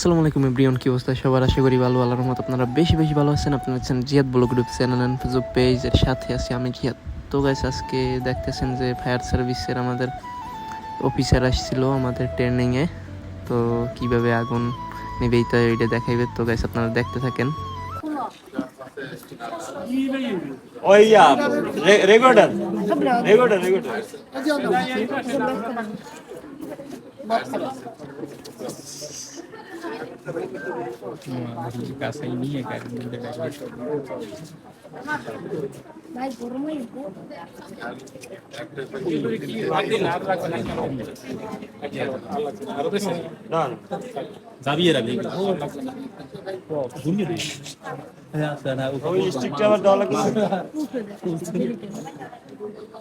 আসসালামু আলাইকুম এভরিওয়ান কি অবস্থা? সবার আশা করি ভালো আল্লাহর রহমত আপনারা বেশি বেশি ভালো আছেন। আপনারা আছেন Ziad blog group channel and Facebook পেজের সাথে আছি আমি জিয়াদ। তো গাইস আজকে দেখতেছেন যে ফায়ার সার্ভিসের আমাদের অফিসার আসছিল আমাদের ট্রেনিংয়ে তো কীভাবে আগুন নেবেই তো এটা দেখাইবে। তো গাইস আপনারা দেখতে থাকেন। ওই রেকর্ডার। Recorder recorder. ভাই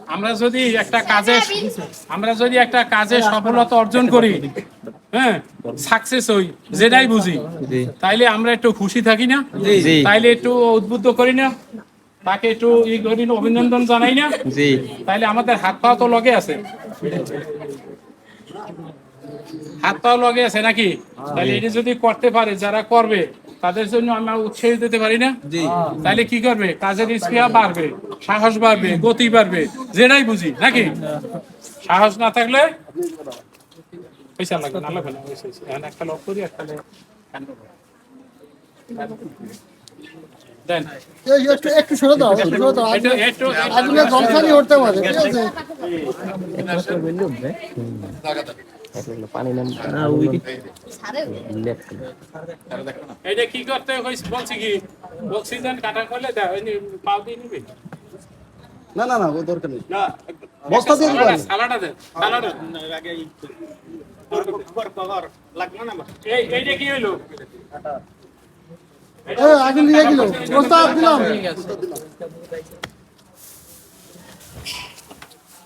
আমরা যদি একটা কাজে আমরা যদি একটা কাজে সফলতা অর্জন করি হ্যাঁ সাকসেস হই যেটাই বুঝি। তাইলে আমরা একটু খুশি থাকি না? তাইলে একটু উদ্বুদ্ধ করি না? তাকে একটু ই করি না, অভিনন্দন জানাই না? তাইলে আমাদের হাত পা তো লগে আছে। হাত পাও লগে আছে নাকি? তাহলে এটি যদি করতে পারে যারা করবে তাদের জন্য আমরা উৎসাহ দিতে পারি না? তাহলে কি করবে? কাজের স্পৃহা বাড়বে সাহস বাড়বে গতি বাড়বে যেটাই বুঝি নাকি? সাহস না থাকলে পয়সা লাগবে না লাগবে না। এখন একটা লক করি একটা দেন। একটু একটু সরে দাও সরে দাও। হতে পারে ঠিক আছে? পানি নাম এটা কি করতে বলছি কি অক্সিজেন কাটা করলে পাও দিয়ে নিবি? না না না ও দরকার নেই। না বস্তা দিয়ে দিবেন এইটা কি হইল এ নিয়ে গেল। প্রস্তাব দিলাম।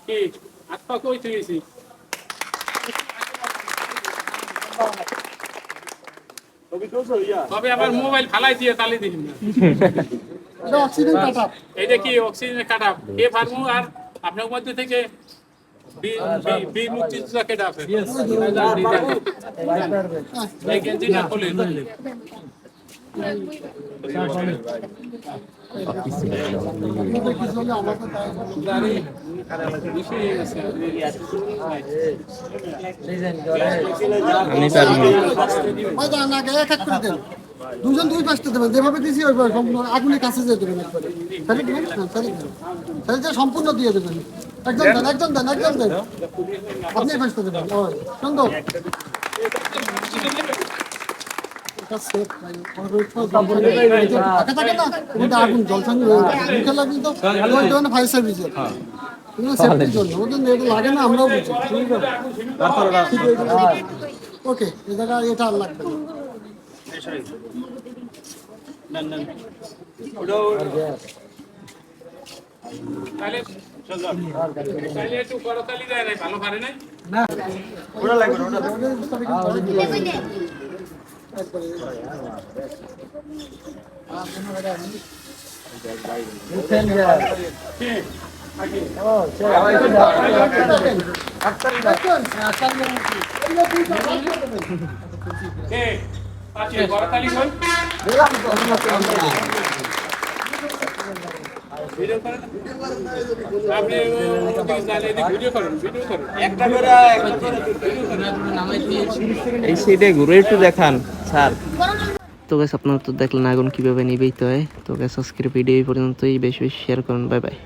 কি? হাত কই তুইছি ছবি তুলছো তবে আবার মোবাইল ফালাই দিয়ে তালি দিন এটা অক্সিজেন কাটা কি অক্সিজেন কাটা কে পারব আর আপনার মধ্যে থেকে দুজন দুই পাশটা দেবেন যেভাবে দিয়েছি ওইভাবে সম্পূর্ণ আগুনের কাছে যেয়ে দেবেন একবারে সম্পূর্ণ দিয়ে দেবেন একজন দেন একজন দেন একজন দেন। আপনি পাশটা দেবেন সুন্দর হয়ে যায়। মুখে লাগলে তো ওই ধরনের fire service এর। এগুলো safety র জন্য। ওদের লাগে না, আমরাও বুঝি। ঠিক আছে? ওকে এটা আর লাগবে না। তাহলে তাহলে একটু করতালি দেয় নাই ভালো পারে নাই? ওটা লাগবে না, ওটা কে? আছে করতালি কই ভিডিও করেন আপনি ওদিকে জালে এদিকে ভিডিও করেন ভিডিও করেন একটা করে একটা করে এই সাইডে ঘুরে একটু দেখান স্যার। তো গেছে আপনারা তো দেখলেন আগুন কীভাবে নিবেই তো হয়। তো গেছে আজকের ভিডিও এই পর্যন্তই। বেশি বেশি শেয়ার করুন। Bye bye